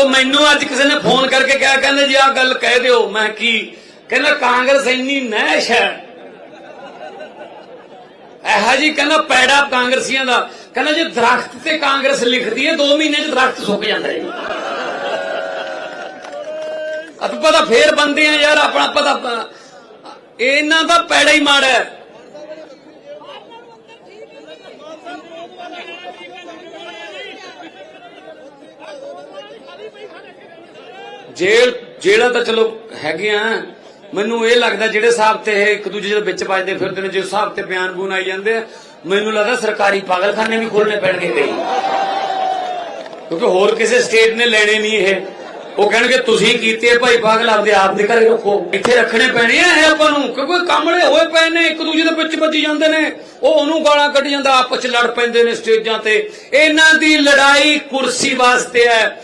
ਉਹ ਮੈਨੂੰ ਅੱਜ ਕਿਸੇ ਨੇ ਫੋਨ ਕਰਕੇ ਕਿਹਾ, ਕਹਿੰਦੇ ਜੀ ਆਹ ਗੱਲ ਕਹਿ ਦਿਓ, ਮੈਂ ਕੀ? ਕਹਿੰਦਾ, ਕਾਂਗਰਸ ਇੰਨੀ ਨਹਿਸ਼ ਹੈ। ਇਹੋ ਜੀ ਕਹਿੰਦਾ ਪੈੜਾ ਕਾਂਗਰਸੀਆਂ ਦਾ। ਕਹਿੰਦਾ ਜੇ ਦਰਖਤ ਤੇ ਕਾਂਗਰਸ ਲਿਖਦੀ ਹੈ 2 ਮਹੀਨੇ ਚ ਦਰਖਤ ਸੁੱਕ ਜਾਂਦਾ ਹੈ ਆਪਾਂ ਪਤਾ ਫੇਰ ਬੰਦੇ ਆ ਯਾਰ ਆਪਣਾ ਪਤਾ ਇਹਨਾਂ ਦਾ ਪੈੜਾ ਹੀ ਮਾੜਾ ਹੈ। ਜੇਲ੍ਹ, ਜੇਲ੍ਹਾਂ ਤਾਂ ਚਲੋ ਹੈਗੀਆਂ। ਮੈਨੂੰ ਇਹ ਲੱਗਦਾ ਜਿਹੜੇ ਹਿਸਾਬ ਤੇ ਇਹ ਇੱਕ ਦੂਜੇ ਦੇ ਵਿੱਚ ਵੱਜਦੇ ਫਿਰਦੇ ਨੇ ਜਿਸ ਹਿਸਾਬ ਤੇ ਬਿਆਨ ਬੂਨ ਆਈ ਜਾਂਦੇ ਆ, ਮੈਨੂੰ ਲੱਗਦਾ ਸਰਕਾਰੀ ਪਾਗਲਖਾਨੇ ਵੀ ਖੋਲਣੇ ਪੈਣਗੇ ਕਈ। ਕਿਉਂਕਿ ਹੋਰ ਕਿਸੇ ਸਟੇਟ ਨੇ ਲੈਣੇ ਨਹੀਂ ਇਹ। ਉਹ ਕਹਿਣਗੇ, ਤੁਸੀਂ ਕੀਤੇ ਆ ਭਾਈ ਪਾਗਲ, ਆਪਦੇ ਆਪ ਦੇ ਘਰੇ ਰੱਖੋ। ਇੱਥੇ ਰੱਖਣੇ ਪੈਣੇ ਆ ਇਹ ਆਪਾਂ ਨੂੰ। ਕਿਉਂਕਿ ਕਾਮੜੇ ਹੋਏ ਪਏ ਨੇ, ਇੱਕ ਦੂਜੇ ਦੇ ਵਿੱਚ ਵੱਜੀ ਜਾਂਦੇ ਨੇ। ਉਹ ਉਹਨੂੰ ਗਾਲਾਂ ਕੱਢ ਜਾਂਦਾ, ਆਪਸ ਚ ਲੜ ਪੈਂਦੇ ਨੇ ਸਟੇਜਾਂ ਤੇ। ਇਹਨਾਂ ਦੀ ਲੜਾਈ ਕੁਰਸੀ ਵਾਸਤੇ ਹੈ।